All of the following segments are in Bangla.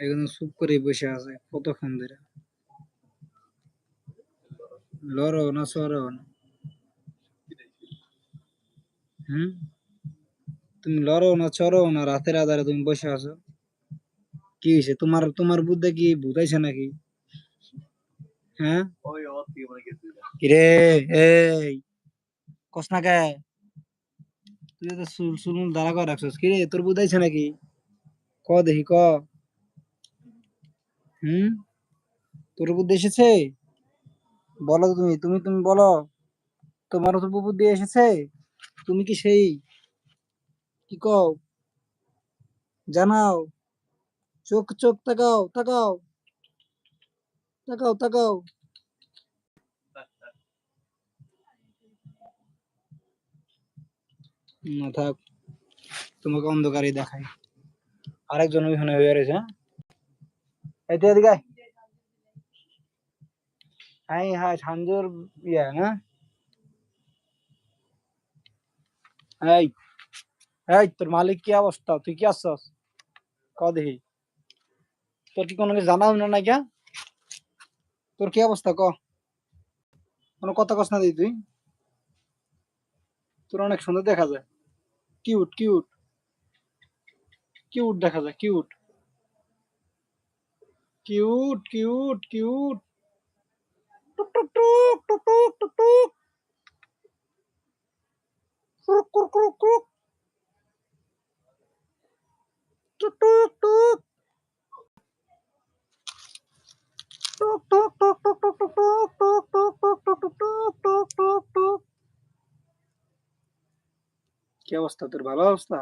একদম চুপ করে বসে আছে কতক্ষণ ধরে? লড়ো না সরো না হুম? তুমি লড়ো না চড়ো না রাতের আধারে তুমি বসে আছো? কি হয়েছে? তোমার তোমার বুদ্ধে কি বুঝাইছে নাকি? হ্যাঁ? কিরে এই কস না কে? তুই তো চুল চুল দাঁড়া করে রাখছিস কিরে তোর বুঝাইছে নাকি? ক দেখি ক। হুম? তোর বুদ্ধি এসেছে? বলো তুমি তুমি তুমি বলো। তোমার তো বুদ্ধি এসেছে? তুমি কি সেই? কি কও? জানাও। চোখ চোখ তাকাও তাকাও। তাকাও তাকাও। না থাক, তোমাকে অন্ধকারে দেখাই। আরেকজন ওইখানে হয়ে রয়েছে হ্যাঁ? এই তো এদিকে। হ্যাঁ হ্যাঁ তোর মালিক কি অবস্থা? তুই কি আসছস ক দেখি। তোর কি কোনো জানাও না নাকি? তোর কি অবস্থা? ক। কথা কস না দিই তুই। তোর অনেক সুন্দর দেখা যায়। Cute cute. কিউট দেখা যায়, cute. কিউট কিউট কিউট টুক টুক টুক টুক টুক টুক টুক কুরুক কুরুক কুরুক কুরুক টুক টুক টুক টুক টুক টুক টুক টুক টুক টুক টুক টুক টুক টুক টুক টুক টুক টুক কি অবস্থা তোর ভালো অবস্থা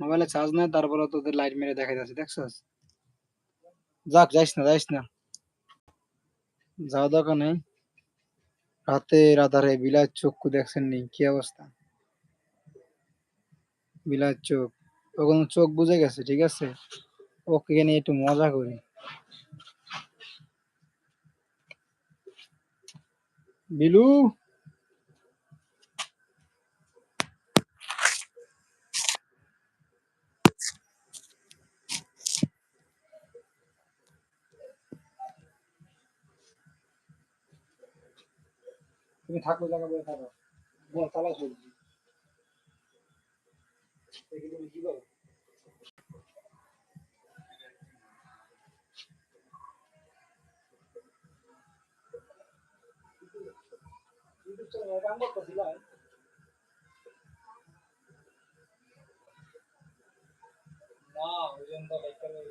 মোবাইলে চার্জ নাই তারপরে তোদের লাইট মেরে দেখা যাচ্ছে দেখছস? যাক, যাইস না যাইস না। যাওয়া দরকার নেই। রাতে রাধারে বিলার চক্ষু দেখছেন নি কি অবস্থা? বিলার চোখ। ওখানে চোখ বুঝে গেছে, ঠিক আছে? ওকে নিয়ে একটু মজা করি। বিলু? তুমি থাকো জায়গা বলে থাকো হ্যাঁ তালা ছেড়ে দিচ্ছি তুমি কি করো ইউটিউব চ্যানেল কাম করতেছিল না ওই জন্য দেখতে পারি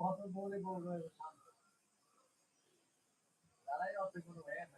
কত বলে বলব? তারাই অত কোনো ভয় না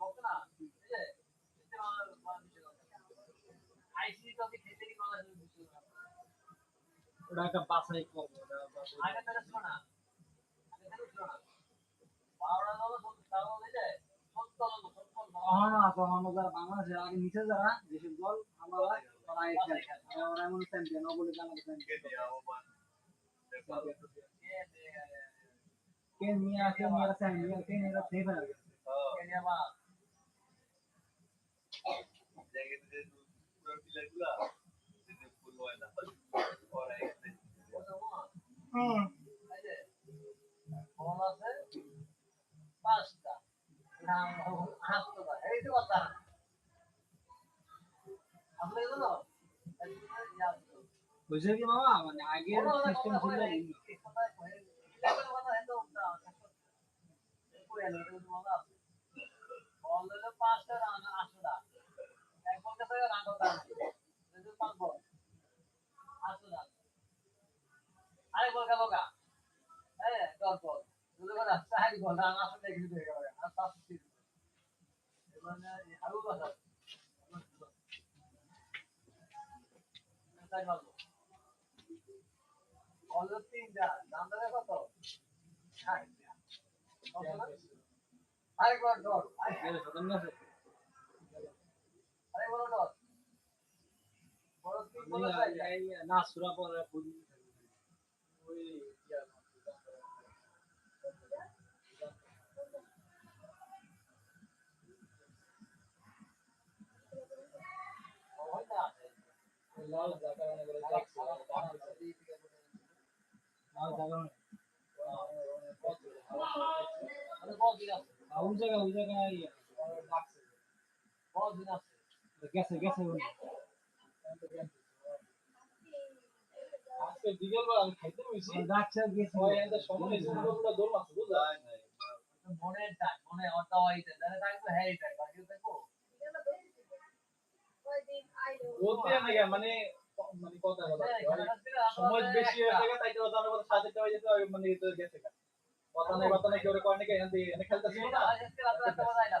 ভক্ত না এই যে এটা আমার আইসি তো কি খেতে কি বাংলাদেশ বুঝতে ওটা একটা বাছাই কম আগে তারা ছিল না। আগে তারা ছিল না। বারোটা দল তারা বলে যে সত্তর দল সত্তর দল কখনো আছে কখনো যারা বাংলাদেশের আগে নিচে যারা যেসব দল আমরা ওরা এমন চ্যাম্পিয়ন ওগুলি আমাদের চ্যাম্পিয়ন কে নিয়ে আসে নিয়ে আসে নিয়ে কে নিয়ে আসে সেফ কেনিয়া পাঁচটা বুঝছে কি মামা? মানে আগের সিস্টেম ছিল ভিন্ন। অলরেডি তিনটা দাম দেবে কত ষাট কত না? আরেকবার ডর এর সাধারণ আছে। আরেক বড় ডর বড় তিন বড় এই- চাই এই না সুরা পরে ওই লাল জায়গা মানে লাল আরে দিন আছে ওই জায়গা ওই জায়গা ইয়া। বল দিন আছে মনে হ্যাঁ মানে মানে কথা বেশি হয়ে তাই কথা সাথে মানে তো কথা নাই কথা নাই কেউ করে নাকি এখান না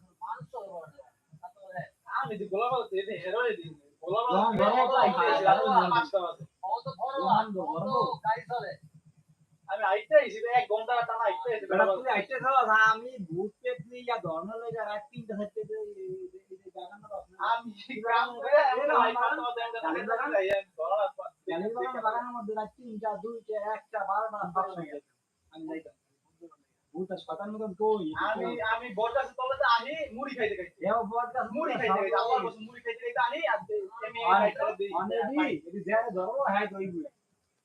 তো আমি আইতে আইছি এক ঘণ্টা টানা আইতে আইছি তুমি আইতে না, আমি ভূত ইয়া ধর্ম রাত তিনটা না। আমি গ্রাম করে আমি আই পাতা দেন বাগানের মধ্যে রাত তিনটা, দুইটা, একটা, বারোটা, হয়ে। আমি যাইতাম। আর শয়তান মতন কই? আমি আমি বড়টা তলাতে আনি মুড়ি খাইতে খাইতে। এও গাছ মুড়ি খাইতে খাইতে আমার বসে মুড়ি খাইতে খাইতে আনি আর আমি খাইতে দিই। অনেদি, এটি যারা ধরবো, হ্যাঁ ধরবো।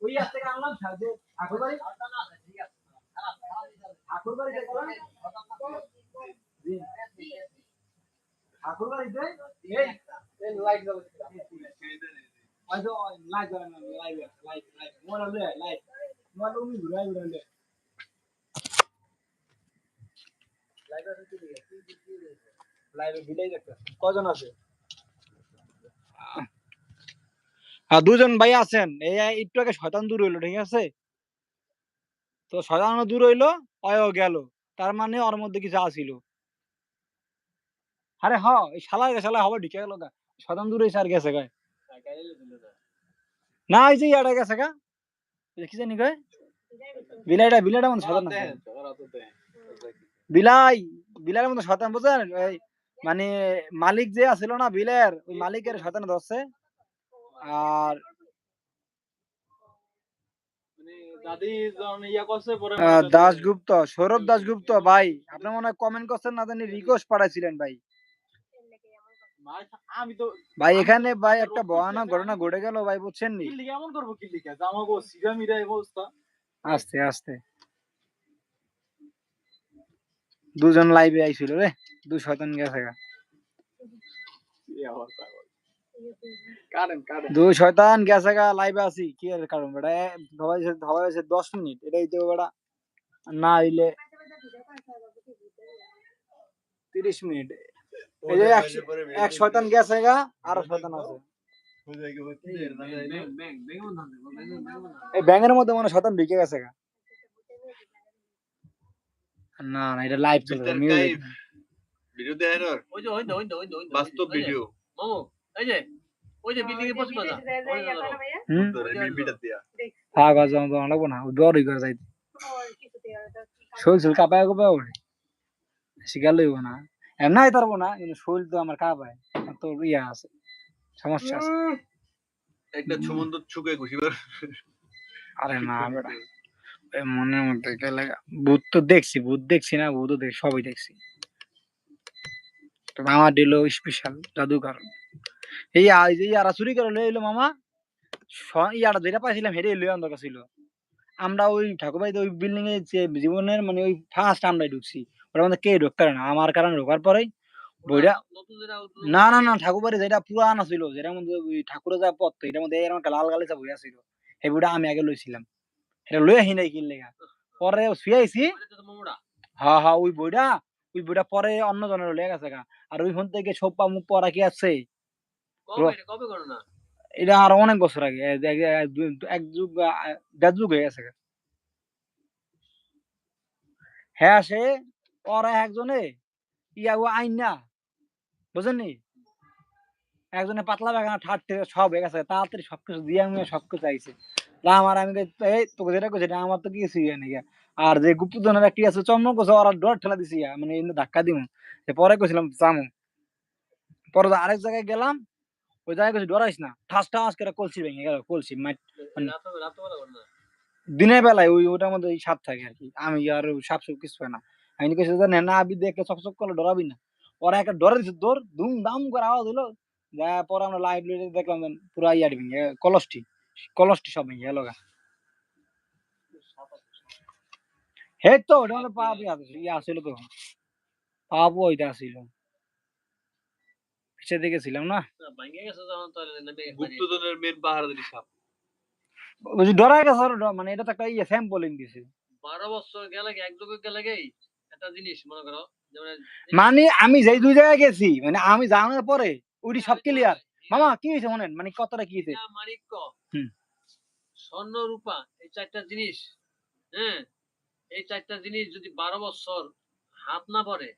ওই আজ থেকে আনলাম সাজে ঠাকুরবাড়ি ঠিক আছে ঠাকুরবাড়িতে গেলাম জি, ঠাকুরবাড়িতে এই এই লাইক দাও না লাইভ লাইভ লাইভ মোবাইল লয়ে লাইভ মোবাইল উমি ঘুরাই ঘুরাই লয়ে লাইভে ভিডিও দেখতে কজন আছে? হ্যাঁ দুজন ভাই আছেন। এই একটু আগে শয়তান দূর হইল ঠিক আছে? তো শয়তান দূর হইল অয়ও গেল। তার মানে ওর মধ্যে কিছু আছিল। আরে হ এই শালা গে শালা হবে ঢিকে গেল গা। শয়তান দূর হইছে আর গেছে গায় না এই যে ইয়াটা গেছে গা। কি জানি কয়? বিলাইটা বিলাইটা মতো শতান না বিলাই বিলাইয়ের মতো শতান বুঝছেন এই মানে মালিক যে আছিল না বিলের ওই মালিকের শতান ধরছে। আর মানে দাশগুপ্ত সৌরভ দাশগুপ্ত ভাই আপনি মনে হয় কমেন্ট করছেন না জানি রিকোয়েস্ট পাঠাইছিলেন ভাই। ভাই এখানে ভাই একটা ভয়ানক ঘটনা ঘটে গেল ভাই বুঝছেন নি? কেমন করব কিল্লি কে জামাবো সিগা মিরা অবস্থা। আস্তে আস্তে। দুজন লাইভে আইছিল রে দু শয়তান গেছে দুই শয়তান গেছে গা লাইভে আছি কি এর কারণ বেটা? ধবাই ধবাই আছে দশ মিনিট এটাই তো বেটা। না হইলে তিরিশ মিনিট। এই যে এক- শয়তান গেছে গা আরও শয়তান আছে। এই ব্যাঙের মধ্যে মনে হয় শয়তান ঢুকে গেছে গা। না না এটা লাইভ Mr. মিউজিক ভিডিও দেয় না ওই যে ওই যে ওই যে ওই ওই বাস্তব ভিডিও মামু এই যে ওই যে বিল্ডিং এর ওই যে হুম? দিয়া। জমা জমা লাগবো না ডরই করে যাইতে। শরীর শরীর কাঁপায় কাঁপায় ওঠে শিকার লইব না। এমনাই পারব না কিন্তু শরীর তো আমার কাঁপায় তোর ইয়া আছে সমস্যা আছে। একটা ছুমন্ত ছুকে ঘুষিবার আরে না বেটা। মনের মধ্যে ভূত তো দেখছি, ভূত দেখছি না ভূত দেখ সবই দেখছি। আমার দিল স্পেশাল জাদুঘর। এই ইয়ারা চুরি করে এলো মামা। ইয়ারা যেটা পাইছিলাম হেরে লই আমরা ওই ওই বিল্ডিং এ যে জীবনের মানে ওই ফার্স্ট আমরাই ঢুকছি। ওটার মধ্যে কে ঢুকতে না। আমার কারণে ঢোকার পরেই বইটা না না না, ঠাকুরবাড়ি যেটা পুরানা ছিল যেটার মধ্যে ওই ঠাকুরের যা পথ, এটার মধ্যে এরকম লাল গালিচা বইয়া ছিল। বইটা আমি আগে লইছিলাম। এটা লই আহি নাই কিনলে পরে শুয়াইছি ওইটা তো হা হা ওই বইটা ওই বইটা পরে অন্য জনের গেছে গা। আর ওই ফোন থেকে মুখ পরা কি আছে। এটা আর অনেক বছর আগে এক যুগ দেড় যুগ হয়ে গেছে। হ্যাঁ সে ওরা একজনে ইয়া ও আইন না বুঝেন নি? একজনে পাতলা বাগানা ঠাট সব হয়ে গেছে তাড়াতাড়ি সবকিছু দিয়ে আমি সবকিছু চাইছে আমার আমি তোকে যেটা কইছে আমার তো কিছু ইয়ে নেই আর যে গুপ্তধনের একটি আছে চম্মক কইছে ওরা ডর ঠেলা দিছি মানে ধাক্কা দিমু। পরে কইছিলাম চামু পরে আরেক জায়গায় গেলাম, ওই জায়গায় কইছি, ডরাইস না, ঠাস ঠাস করে কলসি ভেঙে গেল, কলসি মানে- দিনের বেলায় ওই, ওটার মধ্যে ওই সাপ থাকে আর কি আমি আর সাপ সুপ কিছু না। আমি কইছি যে না আবি দেখে চকচক করলে ডরাবি না। ওরা একটা ডরে দিছে, দৌড় ধুম দাম করে আওয়াজ হলো পরে আমরা লাইট লাইটে দেখলাম পুরা ইয়ার ভেঙে কলসটি। কলসটি সব ভেঙে গেল হে তো ওটা ইয়া আসিল তো ওইটা আসিল। পিছিয়ে দেখেছিলাম না? ভাঙে গেছে গুপ্তধনের মেন সাপ। গেছে মানে এটা তো একটা ইয়ে স্যাম্পলিং দিছে। বারো বছর গেলে এক যুগ গেলে একটা জিনিস মনে করো মানে আমি যেই দুই জায়গায় গেছি মানে আমি জানার পরে ওইটি সব ক্লিয়ার মামা কি হয়েছে মনেন মানে কতটা কি হয়েছে? হুম। স্বর্ণ রূপা এই চারটা জিনিস হ্যাঁ? এই চারটা জিনিস যদি বারো বছর হাত না পড়ে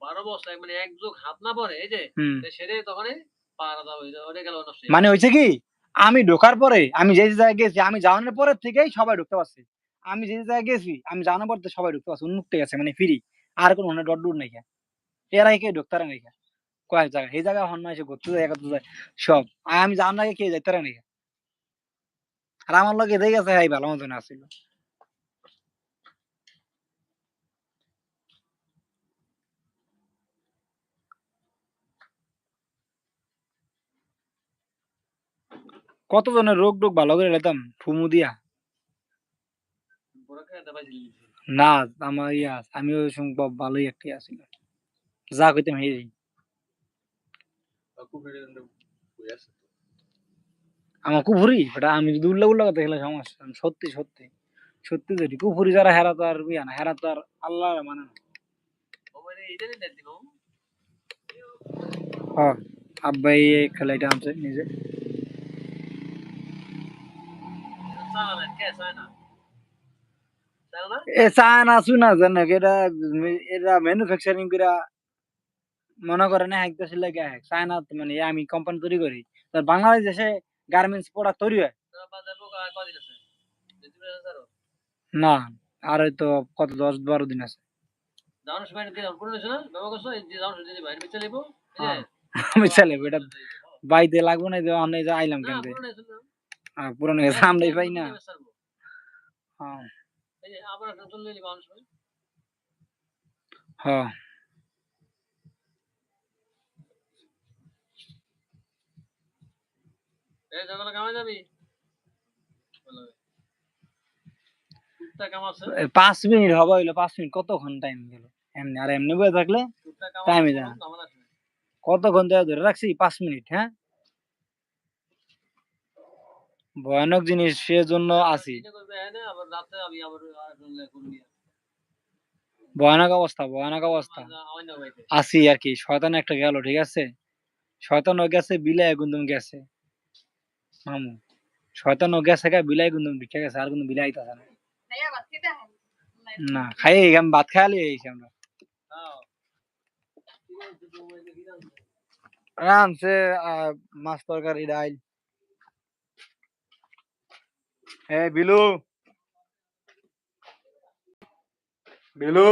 বারো বছর মানে এক যুগ হাত না পড়ে এই যে ওটা গেল মানে হয়েছে কি? আমি ঢোকার পরে আমি যে জায়গায় গেছি আমি জানানোর পরে থেকেই সবাই ঢুকতে পারছে। আমি যে জায়গায় গেছি আমি জানার পর সবাই ঢুকতে পারছে উন্মুক্ত গেছে মানে ফ্রি আর কোনো মানে ডট ডুট নাই। এরা কেউ ঢুকতে পারে নাই খা। কয়েক জায়গায় এই জায়গায় হন এসে ঘুরতে যায় একাত্তর যায়। সব। আর আমি জানার আগে কেউ যাই নাই খা। আর আমার লোক এদের গেছে এই ভালো মতন আসছিল কত জনের রোগ টোগ ভালো করে লেতাম ফুমু দিয়া। খেয়ে না আমার ইয়া আমি ওই ব- ভালোই একটি আছিল যা কইতাম হেরি আমার কুফুরি ওটা আমি যদি উল্লা উল্লা কথা খেলে সমস্যা আমি সত্যি সত্যি সত্যি যদি কুফুরি যারা হেরা তো আর ইয়া না হেরা তো আর আল্লাহ মানে না। এটা হ্যাঁ আব্বাই খেলাইটা আনছে নিজে। এ চায় না শুনা জান এটা এটা ম্যানুফ্যাকচারিং করে মনে করে না এক দেশের লাগে এক চায়না মানে আমি কোম্পানি তৈরি করি। তো বাংলাদেশে গার্মেন্টস প্রোডাক্ট তৈরি হয়? না, আর তো কত, দশ বারো দিন আছে। হ্যাঁ এই যে আবার একটা চলে নিবো আমার সময় হ্যাঁ এই কামে যাবি? বলো পাঁচ মিনিট হবে হইল পাঁচ মিনিট কতক্ষণ টাইম গেল? এমনি আর এমনি বয়ে থাকলে। কতক্ষণ ধরে রাখছি? পাঁচ মিনিট হ্যাঁ? ভয়ানক জিনিস সেজন্য আছি। হ্যাঁ করবি। ভয়ানক অবস্থা ভয়ানক অবস্থা। আছি আর কি শয়তান একটা গেল ঠিক আছে? শয়তানও গেছে বিলাই গুন্দুম গেছে। মামু। শয়তানও গেছে গা, বিলাই গুন্দুম ভিক্ষা গেছে, আর বিলাই আইতাছে না। না ভাত খাইলে এইছি আমরা। তো রানছে মাছ তরকারি, ডাইল। এ, বিলু। বিলু।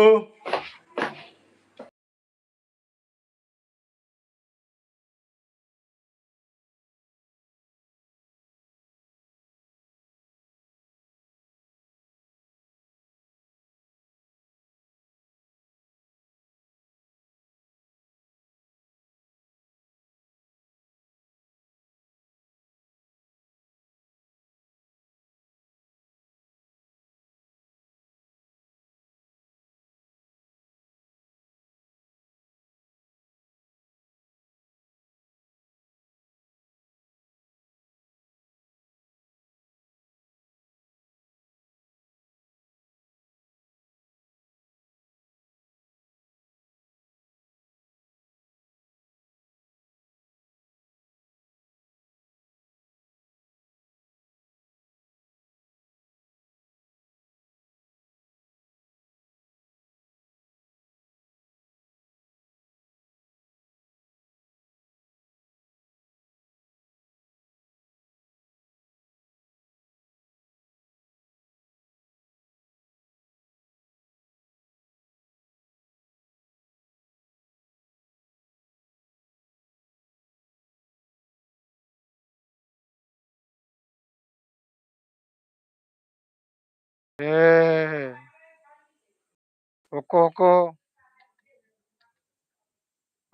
ওকো ওকো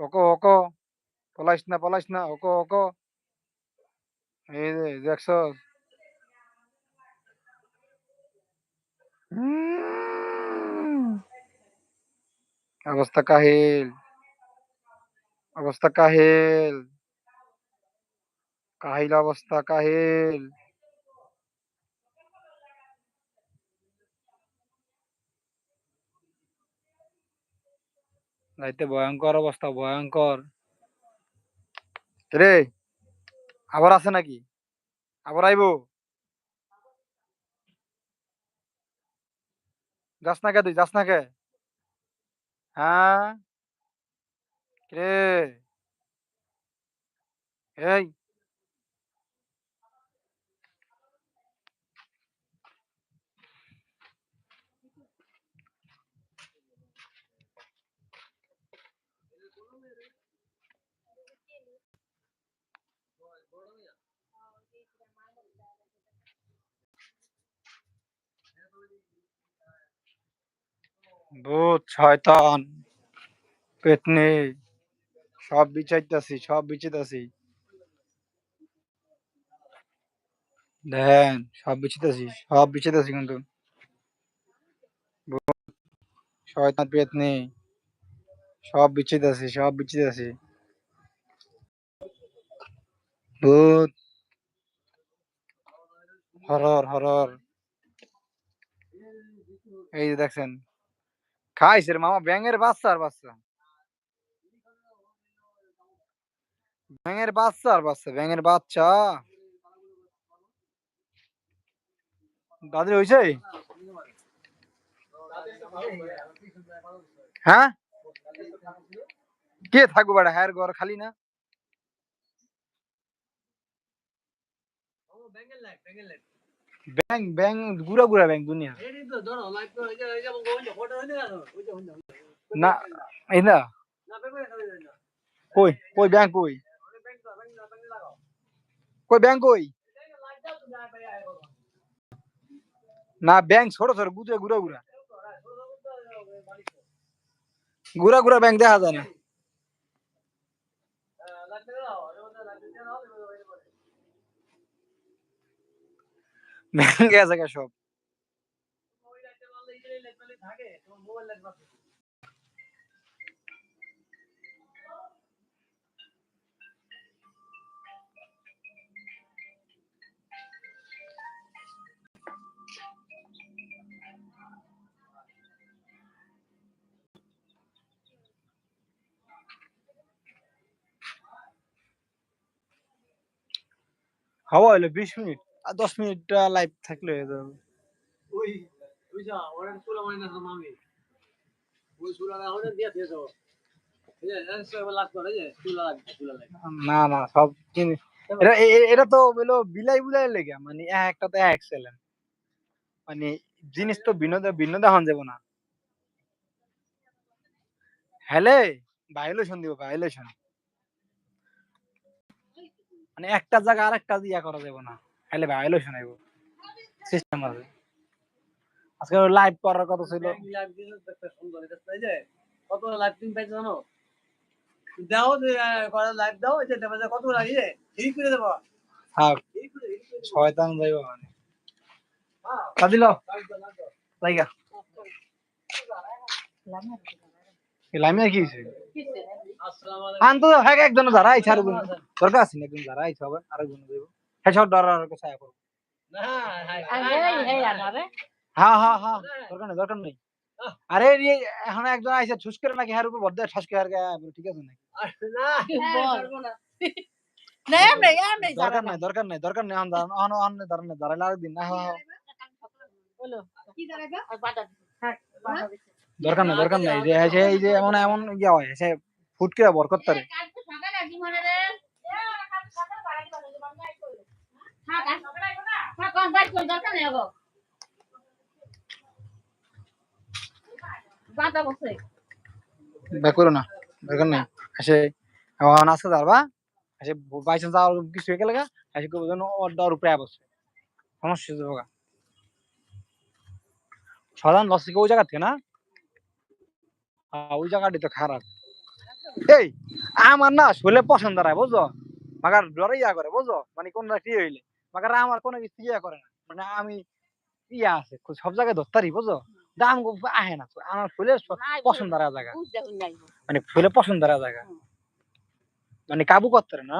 ওকো ওকো পলাইস না পলাইস না ওকো ওকো এই যে দেখছ অবস্থা কাহিল অবস্থা কাহিল কাহিল অবস্থা কাহিল রাইতে ভয়ঙ্কর অবস্থা, ভয়ঙ্কর। রে, আবার আছে নাকি? আবার আইব? যাস না কে তুই, যাস না কে? হ্যাঁ? রে এই ভূত শয়তান পেতনি সব বিচাইতাছি সব বিচাইতাছি দেন সব বিচাইতাছি সব বিচাইতাছি কিন্তু ভূত, শয়তান পেতনি সব বিচাইতাছি সব বিচাইতাছি ভূত হরর হরর এই যে দেখছেন। খাইছে মামা, ব্যাঙের বাচ্চা আর বাচ্চা। ব্যাঙের বাচ্চা আর বাচ্চা, ব্যাঙের বাচ্চা। দাদির হয়েছে হ্যাঁ? কে থাকব বেটা হ্যার ঘর খালি না ও ব্যাঙ্গেল লাগ ব্যাঙ্গেল লাগ ব্যাং ব্যাং গুড়া গুড়া ব্যাং দুনিয়া। না এই না। কই কই ব্যাং কই? কই ব্যাং কই? না ব্যাং ছোট ছোট গুড়া গুড়া গুড়া। গুড়া গুড়া ব্যাং দেখা যায় না লাইভ দাও লাইভ দাও লাইভ দাও ব্যাং গেছে গা সব ওই লাইভে বললে এই লাইভে থাকে তোমার মোবাইল লাইভ আছে হাওয়া হইল বিশ মিনিট। আর দশ মিনিট লাইভ থাকলে হয়ে যাবে। ওই ওই যা ওরা চুলা মানে না মামি ওই চুলা না হলে দিয়ে দিয়ে দাও সব জিনিস এটা তো হলো বিলাই বিলাই লেগে মানে একটা তো এক্সেলেন্ট মানে জিনিস তো বিনোদে বিনোদে হন যাব না। হ্যালে ভাইলেশন দিব ভাইলেশন মানে একটা জায়গা আর একটা ইয়া করা যাব না। হ্যালে ভাইলেশন আইব সিস্টেম আছে। আজকে লাইভ করার কথা ছিল। এটা কত লাইভ তুমি পাইছো জানো? দাও লাইভ দাও দেবে যে কত লাগে এই করে দেবো। করে শয়তান যাইব মানে। হ্যাঁ কাদিল লাইগা। লাইমে কি হইছে? আসসালামু আলাইকুম। আন তো হ্যাঁ একজন যারা আইছে আর একজন দরকার আছে একজন যারা আইছে হবে আর একজন যাইব হ্যাঁ সব ডর আর কথা করব না হাই হ্যাঁ হ্যাঁ হ্যাঁ দরকার নেই দরকার নেই আরে এই এখন একজন আইছে ঠুস করে নাকি হার উপর বদ্ধ ঠাস করে আর গায়ে ঠিক আছে নাকি না দরকার নাই দরকার নাই দরকার নাই এখন দাঁড়ানো এখন এখন দাঁড়ান না দাঁড়ালে আরেকদিন না হ্যাঁ হ্যাঁ। দরকার নাই দরকার নাই যে সে এই যে এমন এমন ইয়া হয় সে ফুট করে বরকত তারে সাধারণ লস ওই জায়গা থেকে না? ওই জায়গাটি তো খারাপ। এই, আমার না শুলে পছন্দ হয়, বুঝছ? মাগার ডরে ইয়া করে, বুঝছ? মানে কোনটা কি হইলে। মাগার আমার কোনো কিছু ইয়া করে না। মানে আমি ইয়া আছে সব জায়গায় ধরতারি বুঝো দাম আহে না আমার ফুলের পছন্দ জায়গা। মানে ফুলে পছন্দ জায়গা। মানে কাবু করতে পারে না?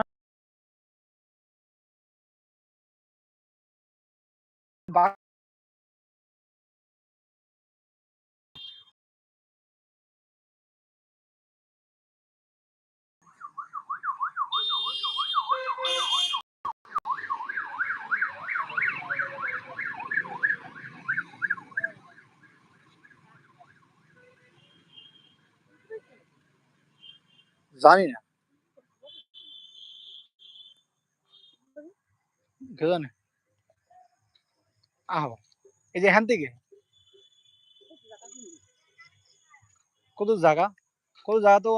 জানি না। কে জানে আহো এই যে এখান থেকে? কত জায়গা? কত জায়গা তো